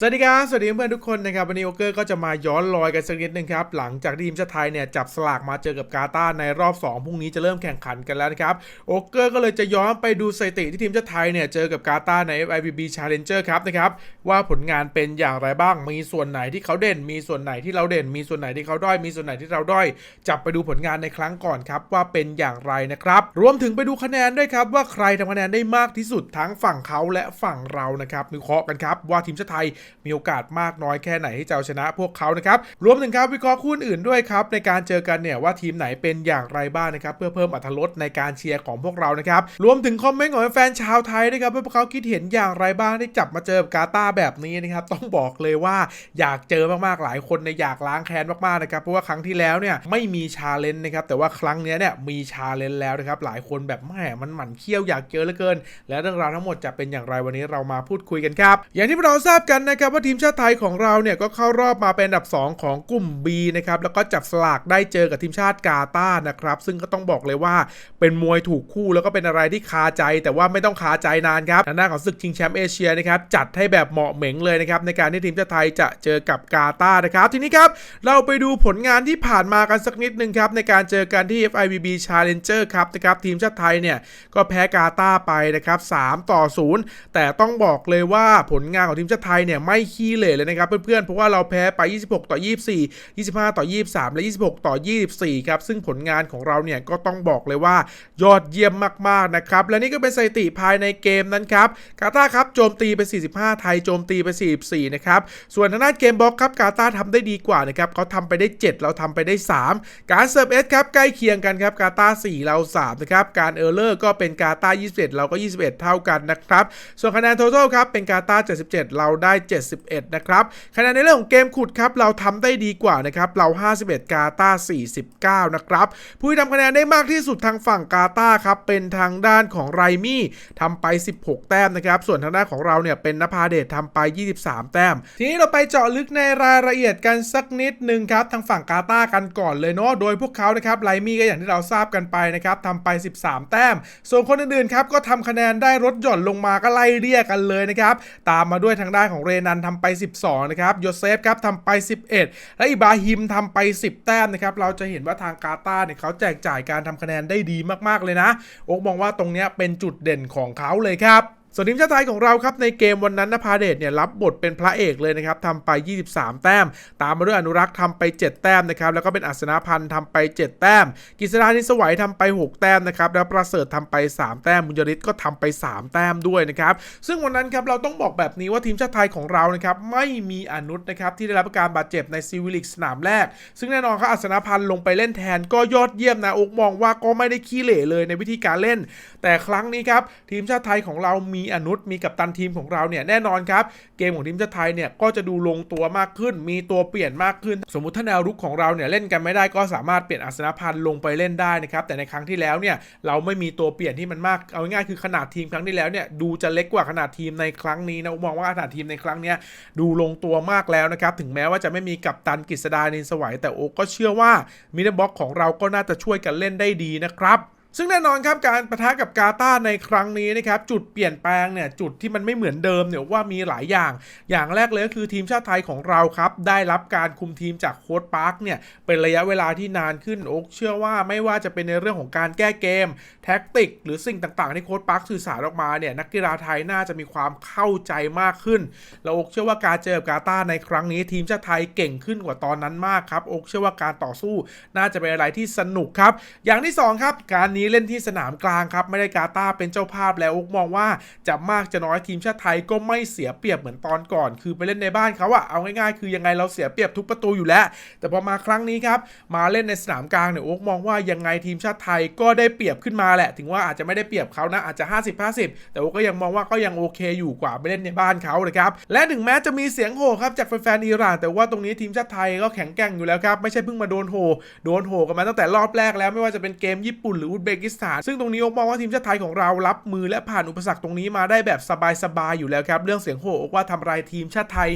สวัสดีครับ สวัสดีเพื่อนทุกคนนะครับ วันนี้โอเกอร์ก็จะมาย้อนรอยกันสักนิดนึงครับ หลังจากที่ทีมชาติไทยเนี่ย จับสลากมาเจอกับกาตาร์ในรอบ 2 พรุ่งนี้จะเริ่มแข่งขันกันแล้วนะครับ โอเกอร์ก็เลยจะย้อนไปดูสถิติที่ทีมชาติไทยเนี่ย เจอกับกาตาร์ใน FIVB Challenger ครับนะครับ ว่าผลงานเป็นอย่างไรบ้าง มีส่วนไหนที่เขาเด่น มีส่วนไหนที่เราเด่น มีส่วนไหนที่เขาด้อย มีส่วนไหนที่เราด้อย จับไปดูผลงานในครั้งก่อนครับว่าเป็นอย่างไรนะครับ รวมถึงไปดูคะแนนด้วยครับว่าใครทำคะแนนได้มากที่สุดทั้งฝั่งเขาและฝั่งเรานะครับวิเคราะห์กันครับว่าทีมชาติไทยมีโอกาสมากน้อยแค่ไหนที่จะเอาชนะพวกเขานะครับรวมถึงครับวิเคราะห์คู่อื่นด้วยครับในการเจอกันเนี่ยว่าทีมไหนเป็นอย่างไรบ้างนะครับเพื่อเพิ่มอรรถรสในการเชียร์ของพวกเรานะครับรวมถึงคอมเมนต์ของแฟนชาวไทยนะครับว่าพวกเขาคิดเห็นอย่างไรบ้างที่จับมาเจอกาตาแบบนี้นะครับต้องบอกเลยว่าอยากเจอมากๆหลายคนในอยากล้างแค้นมากๆนะครับเพราะว่าครั้งที่แล้วเนี่ยไม่มีชาเลนจ์นะครับแต่ว่าครั้งเนี้ยเนี่ยมีชาเลนจ์แล้วนะครับหลายคนแบบแหมมันหมั่นเคี้ยวอยากเจอเหลือเกิน และเรื่องราวทั้งหมดจะเป็นอย่างไรวันนี้เรามาพูดคุยกันครับ อย่างที่เราทราบกันนะครับว่าทีมชาติไทยของเราเนี่ยก็เข้ารอบมาเป็นอันดับ 2 ของกลุ่ม B นะครับแล้วก็จับสลากได้เจอกับทีมชาติกาตาร์นะครับ ซึ่งก็ต้องบอกเลยว่าเป็นมวยถูกคู่แล้วก็เป็นอะไรที่คาใจ แต่ว่าไม่ต้องคาใจนานครับทางด้าของศึกชิงแชมป์เอเชียนะครับจัดให้แบบเหมาะเหม็งเลยนะครับในการที่ทีมชาติไทยจะเจอกับกาตาร์นะครับ ทีนี้ครับเราไปดูผลงานที่ผ่านมากันสักนิดนึงครับในการเจอกันที่ FIVB Challenger ครับนะครับทีมชาติไทยเนี่ยก็แพ้กาตาร์ไปนะครับ3ต่อ 0 แต่ต้องบอกเลยว่าผลงานของทีมชาติไทยเนี่ยไม่ขี้เหร่เลยนะครับเพื่อนๆ เพราะว่าเราแพ้ไป 26 ต่อ 24 25 ต่อ 23 และ 26 ต่อ 24 ครับซึ่งผลงานของเราเนี่ยก็ต้องบอกเลยว่ายอดเยี่ยมมากๆนะครับและนี่ก็เป็นสถิติภายในเกมนั้นครับกาตาร์ครับโจมตีไป 45 ไทยโจมตีไป 44 นะครับส่วนทางด้านเกมบล็อกครับกาตาร์ทำได้ดีกว่านะครับเขาทำไปได้ 7 เราทำไปได้ 3 การเซิร์ฟเอสครับใกล้เคียงกันครับกาตา4 เรา 3 นะครับการเออร์เลอร์ก็เป็นกาตา21 เราก็ 21 เท่ากันนะครับส่วนคะแนน total ครับเป็นกาตา77 เราได้71 นะครับคะแนนในเรื่องของเกมขุดครับเราทำได้ดีกว่านะครับเรา 51 กาตา49 นะครับ ผู้ที่ทำคะแนนได้มากที่สุดทางฝั่งกาตาครับเป็นทางด้านของไรมี่ทำไป 16 แต้มนะครับส่วนทางด้านของเราเนี่ยเป็นนภาเดชทำไป 23 แต้ม ทีนี้เราไปเจาะลึกในรายละเอียดกันสักนิดหนึ่งครับทางฝั่งกาตากันก่อนเลยเนาะโดยพวกเขานะครับไรมี่ก็อย่างที่เราทราบกันไปนะครับทำไป 13 แต้ม ส่วนคนอื่นๆครับก็ทำคะแนนได้ลดหย่อนลงมาก็ไล่เรียกกันเลยนะครับตามมาด้วยทางด้านของเรนนทำไป 12 นะครับโยเซฟครับทำไป 11 และอิบราฮิมทำไป 10 แต้มนะครับ เราจะเห็นว่าทางกาตาเนี่ยเขาแจกจ่ายการทำคะแนนได้ดีมากๆเลยนะโอ๊กมองว่าตรงเนี้ยเป็นจุดเด่นของเขาเลยครับ ส่วนทีมชาติไทยของเราครับในเกมวันนั้นนภาเดชเนี่ยรับบทเป็นพระเอกเลยนะครับทำไป 23 แต้ม ตามมาด้วยอนุรักษ์ทำไป 7 แต้มนะครับแล้วก็เป็นอัศนาพันธ์ทำไป 7 แต้มกฤษดานิสวัยทำไป 6 แต้มนะครับแล้วประเสริฐทำไป 3 แต้มบุญยริศก็ทำไป 3 แต้มด้วยนะครับซึ่งวันนั้นครับเราต้องบอกแบบนี้ว่าทีมชาติไทยของเรานะครับไม่มีอนุษนะครับที่ได้รับการบาดเจ็บในซีวิลิกสนามแรก ซึ่งแน่นอนครับอัศนาพันธ์ลงไปเล่นแทนก็ยอดเยี่ยมนะอกมองว่าก็ไม่ได้ขี้เหร่เลยในวิธีการเล่น แต่ครั้งนี้ครับทีมชาติไทยของเรามีีอนุษมีกับตันทีมของเราเนี่ยแน่นอนครับ เกมของทีมชาติไทยเนี่ยก็จะดูลงตัวมากขึ้น มีตัวเปลี่ยนมากขึ้น สมมติถ้าแนวรุกของเราเนี่ยเล่นกันไม่ได้ก็สามารถเปลี่ยนอัศนพันธ์ลงไปเล่นได้นะครับแต่ในครั้งที่แล้วเนี่ยเราไม่มีตัวเปลี่ยนที่มันมากเอาง่ายๆคือขนาดทีมครั้งที่แล้วเนี่ยดูจะเล็กกว่าขนาดทีมในครั้งนี้นะมองว่าขนาดทีมในครั้งเนี้ยดูลงตัวมากแล้วนะครับถึงแม้ว่าจะไม่มีกัปตันกฤษดานินสวัยแต่โอก็เชื่อว่ามิเนบ็อกของเราก็น่าจะช่วยกันเล่นได้ดีนะครับ ซึ่งแน่นอนครับการประทะกับกาตาในครั้งนี้นะครับจุดเปลี่ยนแปลงเนี่ยจุดที่มันไม่เหมือนเดิมเนี่ยว่ามีหลายอย่าง อย่างแรกเลยก็คือทีมชาติไทยของเราครับ ได้รับการคุมทีมจากโค้ชปาร์คเนี่ยเป็นระยะเวลาที่นานขึ้นโอ๊กเชื่อว่าไม่ว่าจะเป็นในเรื่องของการแก้เกม แท็กติก หรือสิ่งต่างๆ ที่โค้ชปาร์คสื่อสารออกมาเนี่ยนักกีฬาไทยน่าจะมีความเข้าใจมากขึ้นแล้วโอ๊กเชื่อว่าการเจอกับกาตาในครั้งนี้ ทีมชาติไทยเก่งขึ้นกว่าตอนนั้นมากครับโอ๊กเชื่อว่าการต่อสู้ น่าจะเป็นอะไรที่สนุกครับอย่างที่สองครับการนี้เล่นที่สนามกลางครับ ไม่ได้กาตาร์เป็นเจ้าภาพแล้วอกมองว่าจะมากจะน้อยทีมชาติไทยก็ไม่เสียเปรียบเหมือนตอนก่อน คือไปเล่นในบ้านเขาอะเอาง่ายๆ คือยังไงเราเสียเปรียบทุกประตูอยู่แล้ว แต่พอมาครั้งนี้ครับ มาเล่นในสนามกลางเนี่ยโอ๊กมองว่ายังไงทีมชาติไทยก็ได้เปรียบขึ้นมาแหละ ถึงว่าอาจจะไม่ได้เปรียบเขานะอาจจะ 50-50 แต่โอ๊กก็ยังมองว่าก็ยังโอเคอยู่กว่าไปเล่นในบ้านเขานะครับและถึงแม้จะมีเสียงโห่ครับจากแฟนๆอิหร่าน แต่ว่าตรงนี้ทีมชาติไทยก็แข็งแกร่งอยู่แล้วครับไม่ใช่เพิ่งมาโดนโห่โดนโห่กันมาตั้งแต่รอบแรกแล้วไม่ว่าจะเป็นเกมญี่ปุ่นหรืออุซเบบกิสถาน ซึ่งตรงนี้โอ๊กมองว่าทีมชาติไทยของเรารับมือและผ่านอุปสรรคตรงนี้มาได้แบบสบายๆอยู่แล้วครับ เรื่องเสียงโห่โอ๊กว่าทำลายทีมชาติไทย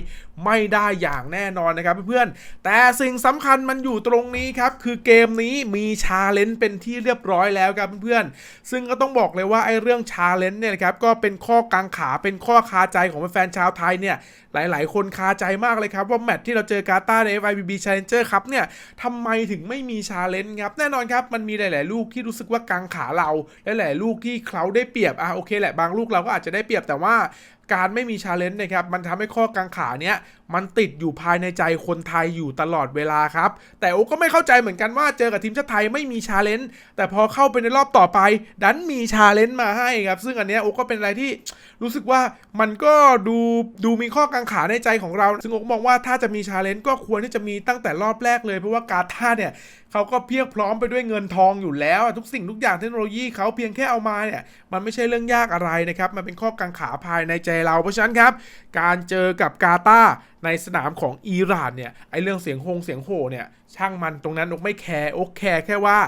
ไม่ได้อย่างแน่นอนนะครับเพื่อนๆแต่สิ่งสำคัญมันอยู่ตรงนี้ครับคือเกมนี้มีชาเลนจ์เป็นที่เรียบร้อยแล้วครับเพื่อนๆซึ่งก็ต้องบอกเลยว่าไอ้เรื่องชาเลนจ์เนี่ยครับก็เป็นข้อกังขาเป็นข้อคาใจของแฟนชาวไทยเนี่ยหลายๆ คนคาใจมากเลยครับ ว่าแมตช์ที่เราเจอกาตาร์ใน FIBB Challenger ครับเนี่ยทำไมถึงไม่มีชาเลนจ์ครับ แน่นอนครับ มันมีหลาย ๆ ลูกที่รู้สึกว่ากางขาเราและหลายลูกที่เขาได้เปรียบอะโอเคแหละบางลูกเราก็อาจจะได้เปรียบแต่ว่าการไม่มีชาเลนจ์นะครับมันทำให้ข้อกังขาเนี้ยมันติดอยู่ภายในใจคนไทยอยู่ตลอดเวลาครับ แต่โอ้ก็ไม่เข้าใจเหมือนกันว่าเจอกับทีมชาติไทยไม่มีชาเลนจ์แต่พอเข้าไปในรอบต่อไป ดันมีชาเลนจ์มาให้ครับ ซึ่งอันเนี้ยโอ้ก็เป็นอะไรที่รู้สึกว่ามันก็ดูดูมีข้อกังขาในใจของเรา ซึ่งโอ้ก็มองว่าถ้าจะมีชาเลนจ์ก็ควรที่จะมีตั้งแต่รอบแรกเลยเพราะว่ากาตาร์เนี่ยเขาก็เพียบพร้อมไปด้วยเงินทองอยู่แล้ว ทุกสิ่งทุกอย่างเทคโนโลยีเขาเพียงแค่เอามาเนี่ยมันไม่ใช่เรื่องยากอะไรนะครับมันเป็นข้อกังขาภายในใจเราเพราะฉะนั้นครับ การเจอกับกาตา ในสนามของอิหร่านเนี่ยไอเรื่องเสียงฮงเสียงโหเนี่ยช่างมันตรงนั้นอกไม่แคร์อกแคร์แค่ว่า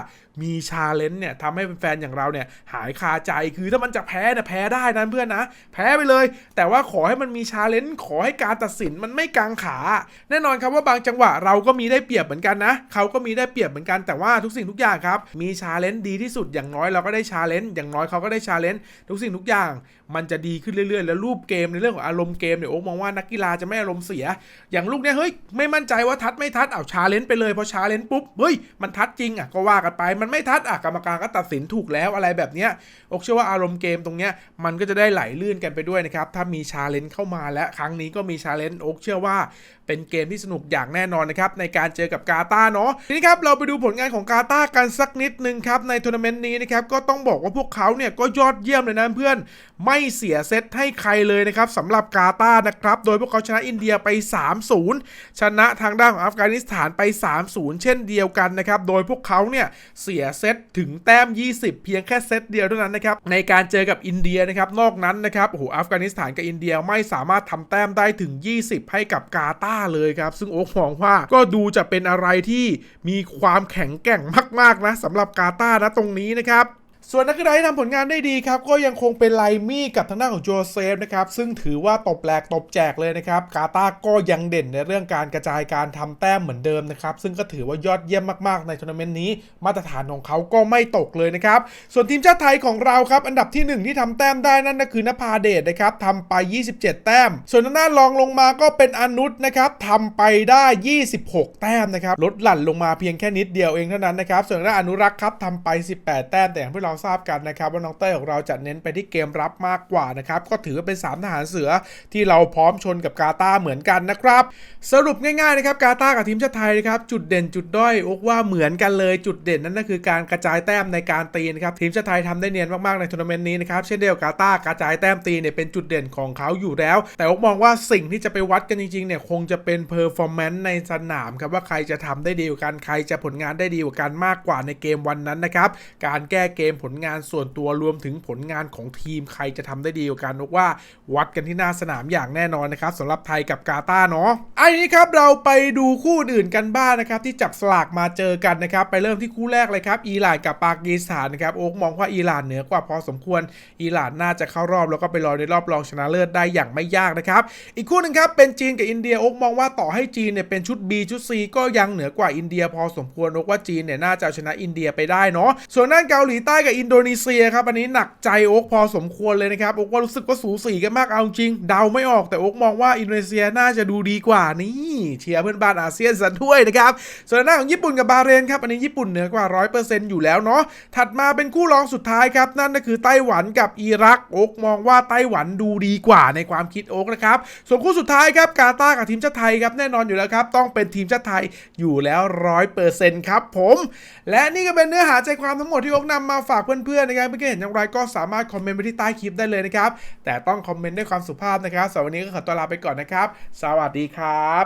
มีชาเลนจ์เนี่ยทำให้แฟนอย่างเราเนี่ยหายคาใจคือถ้ามันจะแพ้เนี่ยแพ้ได้นะเพื่อนนะ แพ้ไปเลย แต่ว่าขอให้มันมีชาเลนจ์ขอให้การตัดสินมันไม่กางขา แน่นอนครับว่าบางจังหวะเราก็มีได้เปรียบเหมือนกันนะเขาก็มีได้เปรียบเหมือนกันแต่ว่าทุกสิ่งทุกอย่างครับมีชาเลนจ์ดีที่สุดอย่างน้อยเราก็ได้ชาเลนจ์อย่างน้อยเขาก็ได้ชาเลนจ์ทุกสิ่งทุกอย่าง มันจะดีขึ้นเรื่อยๆ แล้วรูปเกมในเรื่องของอารมณ์เกมเนี่ยโอ๊คมองว่านักกีฬาจะไม่อารมณ์เสียอย่างลูกเนี่ยเฮ้ยไม่มั่นใจว่าทัดไม่ทัดเอาชาเลนจ์ไปเลยพอชาเลนจ์ปุ๊บเฮ้ยมันทัดจริงอะก็ว่ากันไป มันไม่ทัดอะกรรมการก็ตัดสินถูกแล้วอะไรแบบเนี้ยอกเชื่อว่าอารมณ์เกมตรงเนี้ยมันก็จะได้ไหลลื่นกันไปด้วยนะครับถ้ามีชาเลนจ์เข้ามาและครั้งนี้ก็มีชาเลนจ์อกเชื่อว่าเป็นเกมที่สนุกอย่างแน่นอนนะครับในการเจอกับกาตาเนาะทีนี้ครับเราไปดูผลงานของกาตากันสักนิดนึงครับในทัวร์นาเมนต์นี้นะครับก็ต้องบอกว่าพวกเขาเนี่ยก็ยอดเยี่ยมเลยนะเพื่อนไม่เสียเซตให้ใครเลยนะครับสำหรับกาตานะครับโดยพวกเขาชนะอินเดียไป 3-0 ชนะทางด้านของอัฟกานิสถานไป 3-0 เช่นเดียวกันนะครับโดยพวกเขาเนี่ยเสียเซตถึงแต้ม 20 เพียงแค่เซตเดียวเท่านั้นนะครับในการเจอกับอินเดียนะครับนอกนั้นนะครับโอ้โหอัฟกานิสถานกับอินเดียไม่สามารถทำแต้มได้ถึง 20 ให้กับกาตาาเลยครับ ซึ่งโอ๊กมองว่าก็ดูจะเป็นอะไรที่มีความแข็งแกร่งมาก ๆ นะสำหรับกาตาร์นะตรงนี้นะครับ ส่วนนักกีฬาที่ทำผลงานได้ดีครับ ก็ยังคงเป็นไลมี่กับทางด้านของโจเซฟนะครับ ซึ่งถือว่าตบแหลกตบแจกเลยนะครับ กาตาก็ยังเด่นในเรื่องการกระจายการทำแต้มเหมือนเดิมนะครับ ซึ่งก็ถือว่ายอดเยี่ยมมากๆในทัวร์นาเมนต์นี้ มาตรฐานของเขาก็ไม่ตกเลยนะครับ ส่วนทีมชาติไทยของเราครับ อันดับที่หนึ่งที่ทำแต้มได้นั่นก็คือนภาเดชนะครับทำไป 27 แต้ม ส่วนทางด้านรองลงมาก็เป็นอนุษนะครับทำไปได้ 26 แต้มนะครับลดหลั่นลงมาเพียงแค่นิดเดียวเองเท่านั้นนะครับส่วนทางด้านอนุรักษ์ครับทำไป 18 แต้มแต่อย่างที่เราทราบกันนะครับว่าน้องเต้ยของเราจะเน้นไปที่เกมรับมากกว่านะครับก็ถือว่าเป็น 3 ทหารเสือที่เราพร้อมชนกับกาตาเหมือนกันนะครับ สรุปง่ายๆนะครับกาตากับทีมชาติไทยนะครับจุดเด่นจุดด้อยโอกว่าเหมือนกันเลยจุดเด่นนั่นก็คือการกระจายแต้มในการตีนะครับทีมชาติไทยทำได้เนียนมากๆในทัวร์นาเมนต์นี้นะครับเช่นเดียวกับกาตากระจายแต้มตีเนี่ยเป็นจุดเด่นของเขาอยู่แล้ว แต่โอกมองว่าสิ่งที่จะไปวัดกันจริงๆเนี่ยคงจะเป็นเพอร์ฟอร์แมนซ์ในสนามครับว่าใครจะทำได้ดีกว่ากันใครจะผลงานได้ดีกว่ากันมากกว่าในเกมวันนั้นนะครับการแก้เกมผผลงานส่วนตัวรวมถึงผลงานของทีมใครจะทำได้ดีกว่ากันบอกว่าวัดกันที่หน้าสนามอย่างแน่นอนนะครับสำหรับไทยกับกาตาร์เนาะไอ้นี้ครับเราไปดูคู่อื่นกันบ้างนะครับที่จับสลากมาเจอกันนะครับไปเริ่มที่คู่แรกเลยครับอิหร่านกับปากีสถานนะครับโอ๊กมองว่าอิหร่านเหนือกว่าพอสมควรอิหร่านน่าจะเข้ารอบแล้วก็ไปรอในรอบรองชนะเลิศได้อย่างไม่ยากนะครับอีกคู่หนึ่งครับเป็นจีนกับอินเดียโอ๊กมองว่าต่อให้จีนเนี่ยเป็นชุด B ชุด C ก็ยังเหนือกว่าอินเดีย พอสมควรโอ๊กว่าจีนเนี่ยน่าจะชนะอินเดียไปได้เนาะส่วนด้านเกาหลีใต้กับอินโดนีเซียครับ อันนี้หนักใจโอ๊กพอสมควรเลยนะครับ โอ๊กว่ารู้สึกว่าสูสีกันมากเอาจริง เดาไม่ออกแต่โอ๊กมองว่าอินโดนีเซียน่าจะดูดีกว่านี่เชียร์เพื่อนบ้านอาเซียนซะด้วยนะครับ ส่วนด้าของญี่ปุ่นกับบาเรนครับ อันนี้ญี่ปุ่นเหนือกว่า 100%อยู่แล้วเนาะ ถัดมาเป็นคู่รองสุดท้ายครับ นั่นก็คือไต้หวันกับอิรัก โอ๊กมองว่าไต้หวันดูดีกว่าในความคิดโอ๊กนะครับ ส่วนคู่สุดท้ายครับกาตาร์กับทีมชาติไทยครับแน่นอนอยู่แล้วครับต้องเป็นทีมชาติไทยอยู่แล้ว100%ครับผม และนี่ก็เป็นเนื้อหาใจความทั้งหมดที่โอ๊กนำมาฝากเพื่อนๆนะครับเมื่อกี้เห็นอย่างไรก็สามารถคอมเมนต์ไปที่ใต้คลิปได้เลยนะครับ แต่ต้องคอมเมนต์ด้วยความสุภาพนะครับสำหรับวันนี้ก็ขอตัวลาไปก่อนนะครับ สวัสดีครับ